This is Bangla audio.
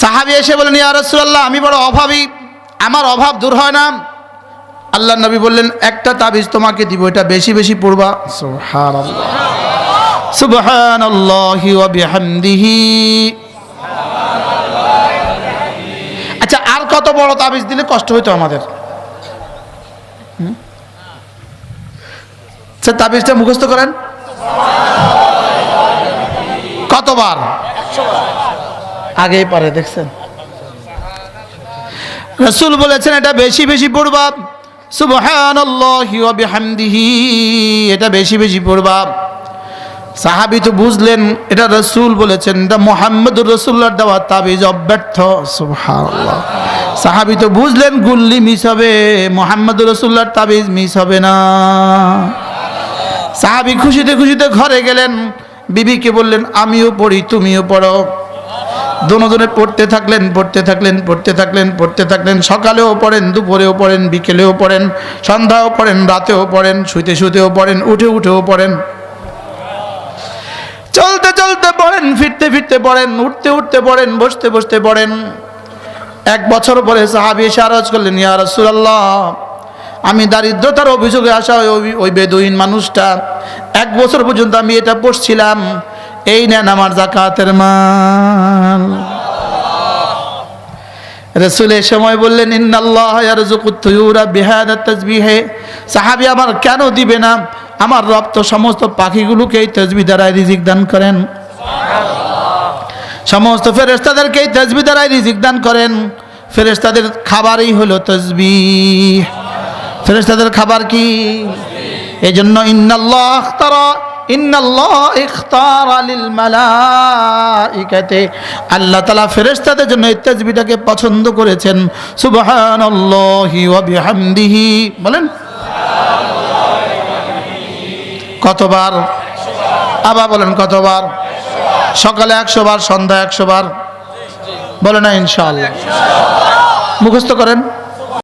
সাহাবি এসে বলেন ইয়া রাসূলুল্লাহ আমি বড় অভাবী। আমার অভাব দূর হয় না। আল্লাহ নবী বললেন একটা তাবিজ তোমাকে দিব এটা বেশি বেশি পড়বা। সুবহানাল্লাহ। সুবহানাল্লাহি ওয়া বিহামদিহি। আচ্ছা আর কত বড় তাবিজ দিলে কষ্ট হইতো আমাদের? হুম? আচ্ছা তাবিজটা মুখস্থ করেন। কতবার? আগেই পারে, দেখছেন? রসুল বলেছেন, এটা বেশি বেশি পড়বা বিহামদিহি, এটা বেশি বেশি পড়বা সাহাবি তো বুঝলেন, এটা রসুল বলেছেন, এটা মোহাম্মদুর রসুল্লার দেওয়া তাবিজ অব্যর্থ। সুবহানাল্লাহ। সাহাবি তো বুঝলেন, গুল্লি মিস হবে, মোহাম্মদুর রসুল্লার তাবিজ মিস হবে না। সাহাবি খুশিতে খুশিতে ঘরে গেলেন, বিবিকে বললেন, আমিও পড়ি, তুমিও পড়ো। দোনোজনে পড়তে থাকলেন পড়তে থাকলেন পড়তে থাকলেন পড়তে থাকলেন। সকালেও পড়েন, দুপুরেও পড়েন, বিকেলেও পড়েন, সন্ধ্যাও পড়েন, রাতেও পড়েন, শুইতে শুতেও পড়েন, উঠে উঠেও পড়েন। চলতে চলতে পড়েন, ফিরতে ফিরতে পড়েন, উঠতে উঠতে পড়েন, বসতে বসতে পড়েন। এক বছর পরে সাহাবি এসে আরজ করলেন, ইয়া রাসূলুল্লাহ, আমি দারিদ্রতার অভিযোগে আসা ওই বেদুইন মানুষটা। এক বছর পর্যন্ত আমি এটা পড়ছিলাম। এই নেন আমার জাকাতের মাল। রসুল এ সময় বললেন সাহাবী আমার কেন দিবে না? আমার রব তো সমস্ত পাখিগুলোকে এই তসবি দ্বারাই রিজিক দান করেন। সমস্ত ফেরেস্তাদেরকে এই তসবি দ্বারাই রিজিক দান করেন। ফেরেস্তাদের খাবারই হলো তসবি ফেরেস্তাদের খাবার কি? এই জন্য ইন্নাল্লাহ আখতারা আল্লাহ ফেরেশতাদের জন্য পছন্দ করেছেন। বলেন। কতবার? আবার বলেন কতবার? সকালে একশো বার সন্ধ্যা একশো বার। বলে না ইনশাআল্লাহ। মুখস্থ করেন।